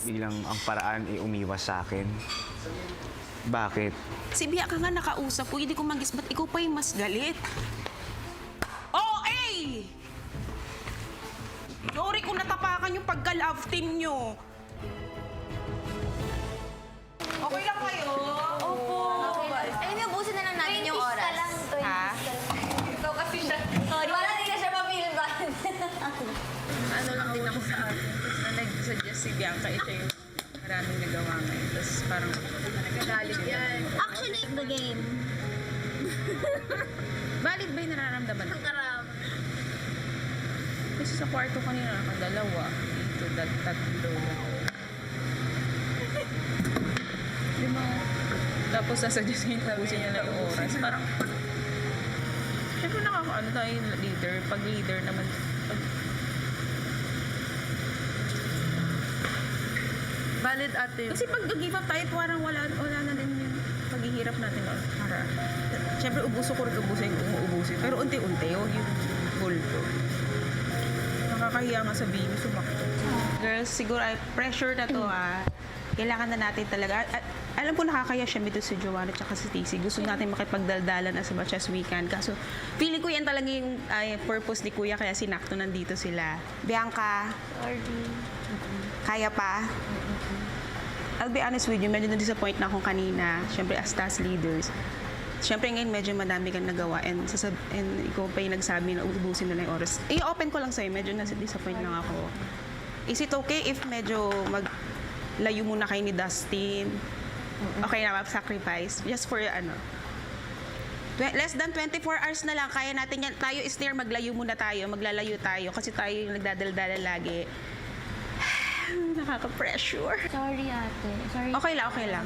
Bilang ang paraan ay umiwas sa akin. Bakit? Si Bia ka nga nakausap ko, hindi ko magis, ba't ikaw pa yung mas galit? Oh, eh! Sorry kung natapakan yung pagka-love team nyo. Si Bianca, ito yung maraming nagawa ngayon. Tapos parang nagagalit yan. Actually, the game. Valid ba yung nararamdaman ko? Karam. Kasi sa kwarto kanina nakadalawa. Dito, dat, tatlo. Di ba? Tapos niya tapusin niya na yung oras. Parang, Siyempre nakakaano tayo yung leader. Pag leader naman, pag Valid ate. Kasi pag give up tayo, parang wala, wala na din yung paghihirap natin. no? Para, syempre, ubuso ko rin ubusin kung uubusin. Pero unti-unti, huwag yung goal ko. Nakakahiya nga sabihin, sumakto. Girls, siguro ay pressure na to ah. Kailangan na natin talaga. At, alam ko nakakaya siya dito si Joanna at si Stacey. Gusto natin makipagdaldalan as much as we can. Kaso, feeling ko yan talaga yung ay, purpose ni Kuya kaya sinakto nandito sila. Bianca, Sorry. Kaya pa? I'll be honest with you, medyo na-disappoint na ako kanina. Siyempre, as task leaders. Siyempre ngayon, medyo madami kang nagawa and, sasab and ikaw pa yung nagsabi na ubusin na lang yung oras. I-open ko lang sa'yo, medyo na-disappoint lang ako. Is it okay if medyo maglayo muna kayo ni Dustin? Okay na, sacrifice Just for, ano, less than 24 hours na lang, kaya natin yan. Tayo is there, maglayo muna tayo, maglalayo tayo. Kasi tayo yung nagdadaldala lagi. Nakaka-pressure. Sorry, ate. Sorry. Okay lang, okay lang.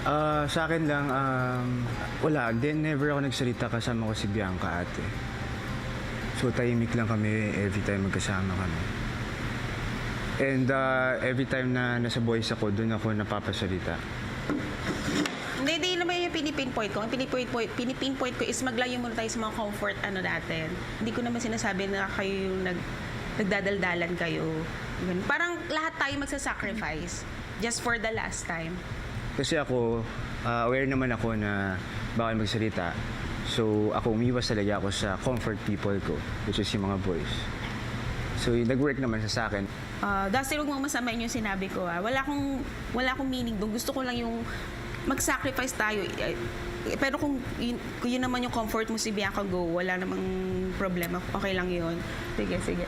Ah, sa akin lang, um, wala. Then, never ako nagsalita kasama ko si Bianca ate. So, tahimik lang kami every time magkasama kami. And ah, every time na nasa boys ako, doon ako napapasalita. Hindi, hindi naman yung pinipinpoint ko. Ang pinipinpoint, pinipinpoint ko is maglayo muna tayo sa mga comfort ano natin. Hindi ko naman sinasabi na kayo yung nag, nagdadaldalan kayo. Ganun. Parang lahat tayo magsasacrifice just for the last time. Kasi ako, ah, aware naman ako na bawal magsalita. So, ako umiwas talaga ako sa comfort people ko, which is yung mga boys. So, yung nag-work naman siya sa akin. Uh, Dustin, huwag mo masamain yung sinabi ko. Ah. Wala akong, wala akong meaning doon. Gusto ko lang yung mag-sacrifice tayo. Eh, Pero kung yun, kung yun naman yung comfort mo si Bianca Go, wala namang problema. Okay lang yun. Sige, sige.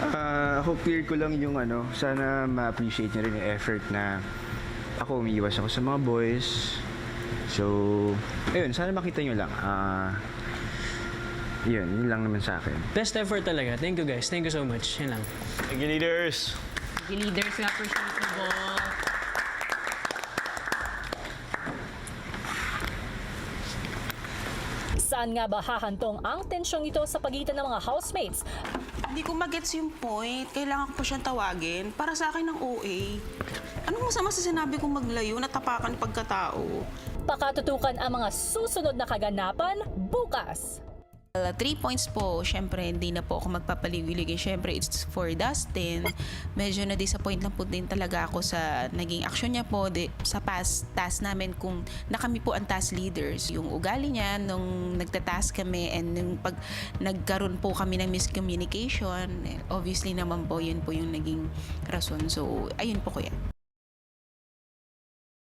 Ah, ako clear ko lang yung ano, sana ma-appreciate niya rin yung effort na ako umiiwas ako sa mga boys. So, ayun, sana makita nyo lang. Ah, yun, yun lang naman sa akin. Best effort talaga. Thank you guys. Thank you so much. Yan lang. Thank you, leaders! Leaders nga appreciable. Saan nga ba hahantong ang tensyong ito sa pagitan ng mga housemates? Hindi ko magets yung point. Kailangan ko pa siyang tawagin. Para sa akin ng OA. Anong masama sa sinabi kong maglayo, natapakan pagkatao? Pakatutukan ang mga susunod na kaganapan bukas. Uh, three points po, syempre hindi na po ako magpapaliwilig. Syempre it's for Dustin. Medyo na-disappoint lang po din talaga ako sa naging action niya po di, sa past task namin kung na kami po ang task leaders. Yung ugali niya nung nagtatask kami and nung pag nagkaroon po kami ng miscommunication, eh, obviously naman po yun po yung naging rason. So ayun po kuya.